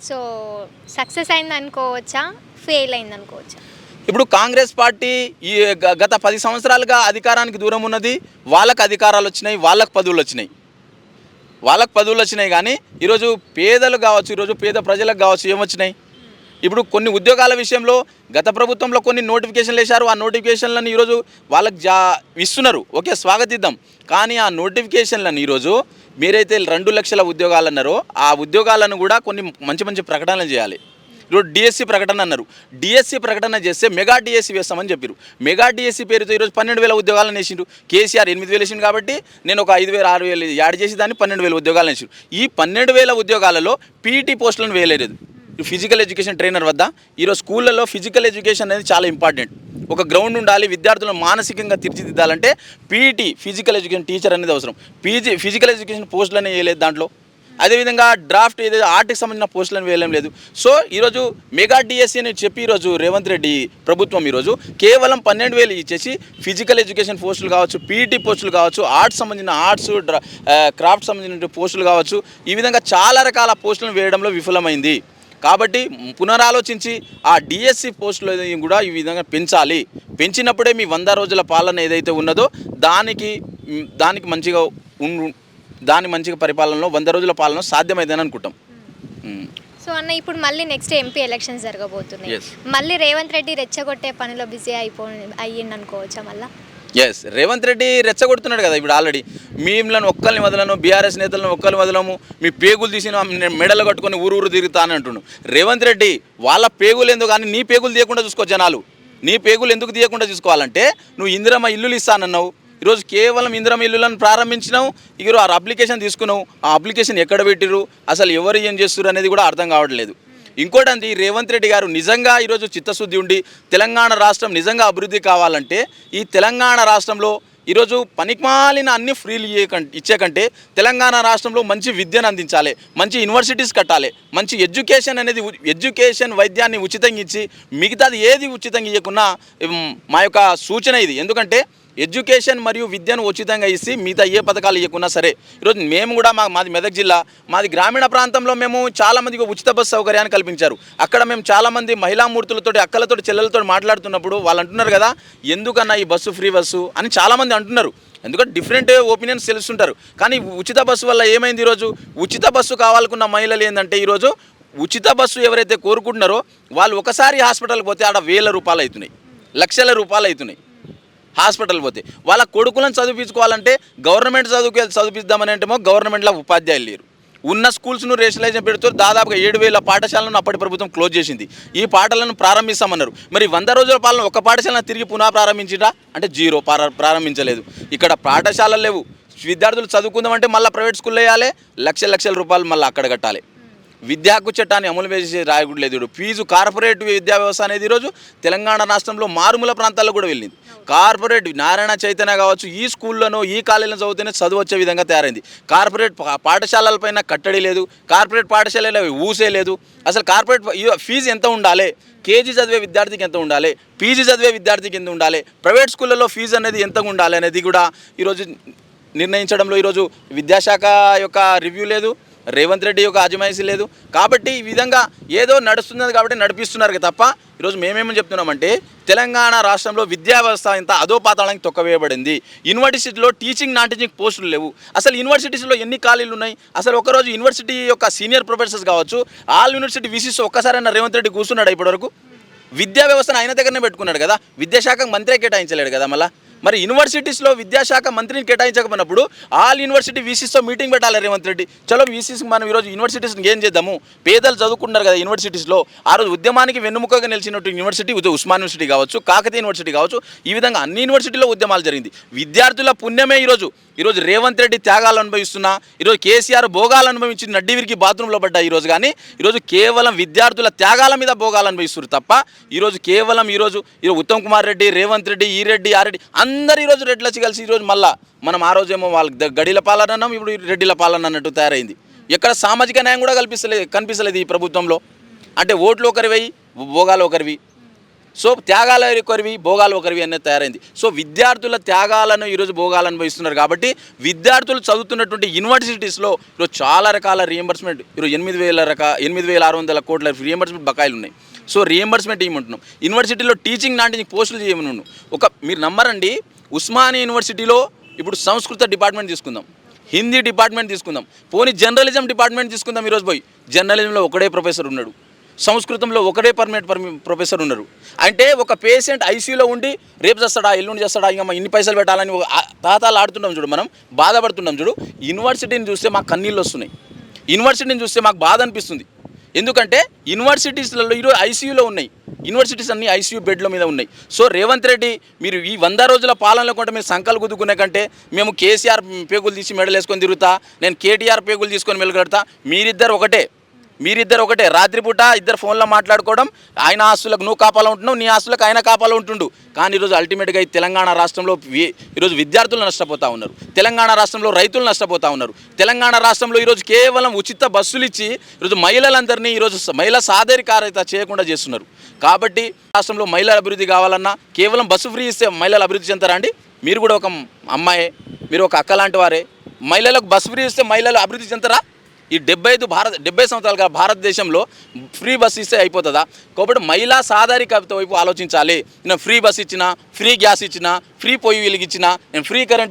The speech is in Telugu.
సో సక్సెస్ అయింది అనుకోవచ్చా ఫెయిల్ అయింది అనుకోవచ్చా ఇప్పుడు కాంగ్రెస్ పార్టీ ఈ గత పది సంవత్సరాలుగా అధికారానికి దూరం ఉన్నది వాళ్ళకు అధికారాలు వచ్చినాయి వాళ్ళకు పదవులు వచ్చినాయి. వాళ్ళకు పదవులు వచ్చినాయి కానీ ఈరోజు పేదలు కావచ్చు ఈరోజు పేద ప్రజలకు కావచ్చు ఏమొచ్చినాయి? ఇప్పుడు కొన్ని ఉద్యోగాల విషయంలో గత ప్రభుత్వంలో కొన్ని నోటిఫికేషన్లు వేశారు. ఆ నోటిఫికేషన్లను ఈరోజు వాళ్ళకి జా ఇస్తున్నారు. ఓకే స్వాగతిద్దాం. కానీ ఆ నోటిఫికేషన్లను ఈరోజు మీరైతే రెండు లక్షల ఉద్యోగాలు అన్నారో ఆ ఉద్యోగాలను కూడా కొన్ని మంచి మంచి ప్రకటనలు చేయాలి. ఈరోజు డిఎస్సి ప్రకటన అన్నారు. డిఎస్సి ప్రకటన చేస్తే మెగా డిఎస్సి వేస్తామని చెప్పారు మెగా డిఎస్సి పేరుతో ఈరోజు పన్నెండు వేల ఉద్యోగాలను వేసిండు కేసీఆర్ ఎనిమిది వేలు వేసిండు కాబట్టి నేను ఒక ఐదు వేల ఆరు వేలు యాడ్ చేసి దాన్ని పన్నెండు వేల ఉద్యోగాలను వేసిండు. ఈ పన్నెండు వేల ఉద్యోగాలలో పీఈటీ పోస్టులను వేయలేదు. ఫిజికల్ ఎడ్యుకేషన్ ట్రైనర్ వద్ద. ఈరోజు స్కూళ్ళలో ఫిజికల్ ఎడ్యుకేషన్ అనేది చాలా ఇంపార్టెంట్. ఒక గ్రౌండ్ ఉండాలి విద్యార్థులను మానసికంగా తీర్చిదిద్దాలంటే పీఈటీ ఫిజికల్ ఎడ్యుకేషన్ టీచర్ అనేది అవసరం. పీజీ ఫిజికల్ ఎడ్యుకేషన్ పోస్టులు అనేవి వేయలేదు దాంట్లో. అదేవిధంగా డ్రాఫ్ట్ ఏదైతే ఆర్ట్కి సంబంధించిన పోస్టులను వేయలేం లేదు. సో ఈరోజు మెగా డిఎస్సి అని చెప్పి ఈరోజు రేవంత్ రెడ్డి ప్రభుత్వం ఈరోజు కేవలం పన్నెండు వేలు ఇచ్చేసి ఫిజికల్ ఎడ్యుకేషన్ పోస్టులు కావచ్చు పీఈటీ పోస్టులు కావచ్చు ఆర్ట్స్ సంబంధించిన ఆర్ట్స్ క్రాఫ్ట్ సంబంధించిన పోస్టులు కావచ్చు ఈ విధంగా చాలా రకాల పోస్టులను వేయడంలో విఫలమైంది. కాబట్టి పునరాలోచించి ఆ డిఎస్సి పోస్టులు కూడా ఈ విధంగా పెంచాలి. పెంచినప్పుడే మీ వంద రోజుల పాలన ఏదైతే ఉన్నదో దానికి దానికి మంచిగా దాని మంచిగా పరిపాలనలో వంద రోజుల పాలన సాధ్యమైందని అనుకుంటాం. సో అన్న ఇప్పుడు మళ్ళీ నెక్స్ట్ ఎంపీ ఎలక్షన్స్ జరగబోతున్నాయి. మళ్ళీ రేవంత్ రెడ్డి రెచ్చగొట్టే పనిలో బిజీ అయిపో అయ్యింది అనుకోవచ్చా మళ్ళా? ఎస్ రేవంత్ రెడ్డి రెచ్చగొడుతున్నాడు కదా ఇప్పుడు ఆల్రెడీ మీలను ఒక్కరిని వదలను బీఆర్ఎస్ నేతలను ఒక్కరిని వదలము మీ పేగులు తీసిన మెడలు కట్టుకొని ఊరు ఊరు తిరుగుతా అని అంటుండు. రేవంత్ రెడ్డి వాళ్ళ పేగులు ఎందుకు కానీ నీ పేగులు తీయకుండా చూసుకో జనాలు. నీ పేగులు ఎందుకు తీయకుండా చూసుకోవాలంటే నువ్వు ఇందిరమ్మ ఇల్లులు ఇస్తానన్నావు. ఈరోజు కేవలం ఇందిరమ్మ ఇల్లులను ప్రారంభించినావు ఈరోజు ఆ అప్లికేషన్ తీసుకున్నావు. ఆ అప్లికేషన్ ఎక్కడ పెట్టిరు అసలు ఎవరు ఏం చేస్తున్నారు అనేది కూడా అర్థం కావట్లేదు. ఇంకోటి అంది రేవంత్ రెడ్డి గారు నిజంగా ఈరోజు చిత్తశుద్ధి ఉండి తెలంగాణ రాష్ట్రం నిజంగా అభివృద్ధి కావాలంటే ఈ తెలంగాణ రాష్ట్రంలో ఈరోజు పనికిమాలిన అన్ని ఫ్రీలు ఇచ్చేకంటే ఇచ్చే కంటే తెలంగాణ రాష్ట్రంలో మంచి విద్యను అందించాలి మంచి యూనివర్సిటీస్ కట్టాలి మంచి ఎడ్యుకేషన్ అనేది ఎడ్యుకేషన్ వైద్యాన్ని ఉచితంగా ఇచ్చి మిగతాది ఏది ఉచితంగా ఇవ్వకున్నా మా యొక్క సూచన ఇది. ఎందుకంటే ఎడ్యుకేషన్ మరియు విద్యను ఉచితంగా ఇచ్చి మిగతా ఏ పథకాలు ఇవ్వకున్నా సరే ఈరోజు మేము కూడా మా మాది మెదక్ జిల్లా మాది గ్రామీణ ప్రాంతంలో మేము చాలామందికి ఉచిత బస్సు సౌకర్యాన్ని కల్పించారు. అక్కడ మేము చాలామంది మహిళామూర్తులతో అక్కలతో చెల్లెలతో మాట్లాడుతున్నప్పుడు వాళ్ళు అంటున్నారు కదా ఎందుకన్నా ఈ బస్సు ఫ్రీ బస్సు? అని చాలామంది అంటున్నారు. ఎందుకంటే డిఫరెంట్ ఒపీనియన్స్ తెలుస్తుంటారు. కానీ ఉచిత బస్సు వల్ల ఏమైంది ఈరోజు? ఉచిత బస్సు కావాలనుకున్న మహిళలు ఏంటంటే ఈరోజు ఉచిత బస్సు ఎవరైతే కోరుకుంటున్నారో వాళ్ళు ఒకసారి హాస్పిటల్కి పోతే ఆడ వేల రూపాయలు అవుతున్నాయి. లక్షల రూపాయలు అవుతున్నాయి. హాస్పిటల్ పోతే. వాళ్ళ కొడుకులను చదివించుకోవాలంటే గవర్నమెంట్ చదువుకు చదివిద్దామని అంటేమో గవర్నమెంట్లో ఉపాధ్యాయులు లేరు. ఉన్న స్కూల్స్ను రేషనలైజేషన్ పెడుతూ దాదాపుగా ఏడు వేల పాఠశాలను అప్పటి ప్రభుత్వం క్లోజ్ చేసింది. ఈ పాఠశాలను ప్రారంభిస్తామన్నారు. మరి వంద రోజుల పాలన ఒక పాఠశాలను తిరిగి పునః ప్రారంభించిరా? అంటే జీరో ప్రారంభించలేదు. ఇక్కడ పాఠశాలలు లేవు. విద్యార్థులు చదువుకుందామంటే మళ్ళీ ప్రైవేట్ స్కూల్లో వేయాలి? లక్ష లక్షల రూపాయలు మళ్ళీ అక్కడ కట్టాలి. విద్యా హక్కు చట్టాన్ని అమలు చేసే రాయకూడదు లేదు. ఫీజు కార్పొరేట్ విద్యా వ్యవస్థ అనేది ఈరోజు తెలంగాణ రాష్ట్రంలో మారుమూల ప్రాంతాల్లో కూడా వెళ్ళింది. కార్పొరేట్ నారాయణ చైతన్య కావచ్చు ఈ స్కూల్లోనో ఈ కాలేజీలో చదివితేనే చదువు వచ్చే విధంగా తయారైంది. కార్పొరేట్ పాఠశాలలపైన కట్టడి లేదు కార్పొరేట్ పాఠశాలలో ఊసే లేదు. అసలు కార్పొరేట్ ఫీజు ఎంత ఉండాలి? కేజీ చదివే విద్యార్థికి ఎంత ఉండాలి? పీజీ చదివే విద్యార్థికి ఎంత ఉండాలి? ప్రైవేట్ స్కూళ్ళలో ఫీజు అనేది ఎంత ఉండాలి అనేది కూడా ఈరోజు నిర్ణయించడంలో ఈరోజు విద్యాశాఖ యొక్క రివ్యూ లేదు. రేవంత్ రెడ్డి యొక్క అజమాయిషీ లేదు. కాబట్టి ఈ విధంగా ఏదో నడుస్తున్నది కాబట్టి నడిపిస్తున్నారు కదా తప్ప ఈరోజు మేమేమని చెప్తున్నామంటే తెలంగాణ రాష్ట్రంలో విద్యా వ్యవస్థ ఇంత అధోపాతాళానికి తొక్కవేయబడింది. యూనివర్సిటీలో టీచింగ్ నాన్ టీచింగ్ పోస్టులు లేవు. అసలు యూనివర్సిటీస్లో ఎన్ని ఖాళీలు ఉన్నాయి? అసలు ఒకరోజు యూనివర్సిటీ యొక్క సీనియర్ ప్రొఫెసర్స్ కావచ్చు ఆల్ యూనివర్సిటీ విసిస్ ఒక్కసారైనా రేవంత్ రెడ్డి కూర్చున్నాడు ఇప్పటివరకు? విద్యా వ్యవస్థను ఆయన దగ్గరనే పెట్టుకున్నాడు కదా. విద్యాశాఖ మంత్రే కేటాయించలేడు కదా మళ్ళీ? మరి యూనివర్సిటీస్లో విద్యాశాఖ మంత్రిని కేటాయించకపోయినప్పుడు ఆల్ యూనివర్సిటీ వీసీస్తో మీటింగ్ పెట్టాలి రేవంత్ రెడ్డి. చలో వీసీస్ మనం ఈరోజు యూనివర్సిటీస్ని ఏం చేద్దాము? పేదలు చదువుకుంటున్నారు కదా యూనివర్సిటీస్లో ఆ రోజు ఉద్యమానికి వెన్నుముకగా నిలిచినట్టు యూనివర్సిటీ ఉస్మాన్ యూనివర్సిటీ కావచ్చు కాకతీయ యూనివర్సిటీ కావచ్చు ఈ విధంగా అన్ని యూనివర్సిటీలో ఉద్యమాలు జరిగింది. విద్యార్థుల పుణ్యమే ఈరోజు. ఈరోజు రేవంత్ రెడ్డి త్యాగాలు అనుభవిస్తున్నా ఈరోజు కేసీఆర్ భోగాలు అనుభవించి నడ్డివిరికి బాత్రూంలో పడ్డా ఈరోజు కానీ ఈరోజు కేవలం విద్యార్థుల త్యాగాల మీద భోగాలు అనుభవిస్తున్నారు తప్ప ఈరోజు కేవలం ఈరోజు ఈరోజు ఉత్తమ్ కుమార్ రెడ్డి రేవంత్ రెడ్డి ఈ రెడ్డి ఆ రెడ్డి అందరు ఈరోజు రెడ్లు వచ్చి కలిసి ఈరోజు మళ్ళా మనం ఆ రోజేమో వాళ్ళకి గడిల పాలన అన్నాం ఇప్పుడు రెడ్డిల పాలన అన్నట్టు తయారైంది. ఎక్కడ సామాజిక న్యాయం కూడా కల్పిస్తలేదు కనిపిస్తలేదు ఈ ప్రభుత్వంలో. అంటే ఓట్లు ఒకరివి భోగాలు ఒకరివి. సో త్యాగాలు ఒకరివి భోగాలు ఒకరివి అనేది తయారైంది. సో విద్యార్థుల త్యాగాలను ఈరోజు భోగాలు అనుభవిస్తున్నారు కాబట్టి విద్యార్థులు చదువుతున్నటువంటి యూనివర్సిటీస్లో ఈరోజు చాలా రకాల రియంబర్స్మెంట్ ఈరోజు ఎనిమిది వేల రక ఎనిమిది వేల ఆరు వందల కోట్ల రియంబర్స్మెంట్ బకాయిలు ఉన్నాయి. సో రియంబర్స్మెంట్ ఇవ్వమంటున్నాం యూనివర్సిటీలో టీచింగ్ నాటి పోస్టులు చేయమను ఒక మీరు నమ్మరండి ఉస్మానియా యూనివర్సిటీలో ఇప్పుడు సంస్కృత డిపార్ట్మెంట్ తీసుకుందాం. హిందీ డిపార్ట్మెంట్ తీసుకుందాం. పోనీ జర్నలిజం డిపార్ట్మెంట్ తీసుకుందాం ఈరోజు పోయి. జర్నలిజంలో ఒకడే ప్రొఫెసర్ ఉన్నాడు. సంస్కృతంలో ఒకటే పర్మనెంట్ పర్మి ప్రొఫెసర్ ఉన్నారు. అంటే ఒక పేషెంట్ ఐసీయూలో ఉండి రేపు చేస్తాడా ఎల్లుండి చేస్తాడా ఇంకా ఇన్ని పైసలు పెట్టాలని తాతాలు ఆడుతున్నాం చూడు మనం బాధపడుతున్నాం చూడు యూనివర్సిటీని చూస్తే మాకు కన్నీళ్ళు వస్తున్నాయి. యూనివర్సిటీని చూస్తే మాకు బాధ అనిపిస్తుంది. ఎందుకంటే యూనివర్సిటీస్లలో ఈరోజు ఐసీయూలో ఉన్నాయి. యూనివర్సిటీస్ అన్ని ఐసీయూ బెడ్ల మీద ఉన్నాయి. సో రేవంత్ రెడ్డి మీరు ఈ వంద రోజుల పాలనలో కూడా మీరు సంకలు కుదుకునే కంటే మేము కేసీఆర్ పేగులు తీసి మెడలు వేసుకొని తిరుగుతా నేను కేటీఆర్ పేగులు తీసుకొని మెలుగడతా మీరిద్దరు ఒకటే. మీరిద్దరు ఒకటే. రాత్రిపూట ఇద్దరు ఫోన్లో మాట్లాడుకోవడం ఆయన ఆస్తులకు నువ్వు కాపాలో ఉంటున్నావు నీ ఆస్తులకు ఆయన కాపాలో ఉంటుండు. కానీ ఈరోజు అల్టిమేట్గా ఈ తెలంగాణ రాష్ట్రంలో ఈరోజు విద్యార్థులు నష్టపోతూ ఉన్నారు. తెలంగాణ రాష్ట్రంలో రైతులు నష్టపోతూ ఉన్నారు. తెలంగాణ రాష్ట్రంలో ఈరోజు కేవలం ఉచిత బస్సులు ఇచ్చి ఈరోజు మహిళలందరినీ ఈరోజు మహిళా సాధరికారత చేయకుండా చేస్తున్నారు. కాబట్టి రాష్ట్రంలో మహిళల అభివృద్ధి కావాలన్నా కేవలం బస్సు ఫ్రీ ఇస్తే మహిళలు అభివృద్ధి చెందుతారా అండి? మీరు కూడా ఒక అమ్మాయే మీరు ఒక అక్క లాంటి వారే. మహిళలకు బస్సు ఫ్రీ ఇస్తే మహిళలు అభివృద్ధి చెందుతారా? ఈ డెబ్బై ఐదు భారత డెబ్బై సంవత్సరాలుగా భారతదేశంలో ఫ్రీ బస్ ఇస్తే అయిపోతుందా? కాబట్టి మహిళా సాధారికత వైపు ఆలోచించాలి. నేను ఫ్రీ బస్ ఇచ్చిన ఫ్రీ గ్యాస్ ఇచ్చిన ఫ్రీ పొయ్యి వెలిగించిన నేను ఫ్రీ కరెంట్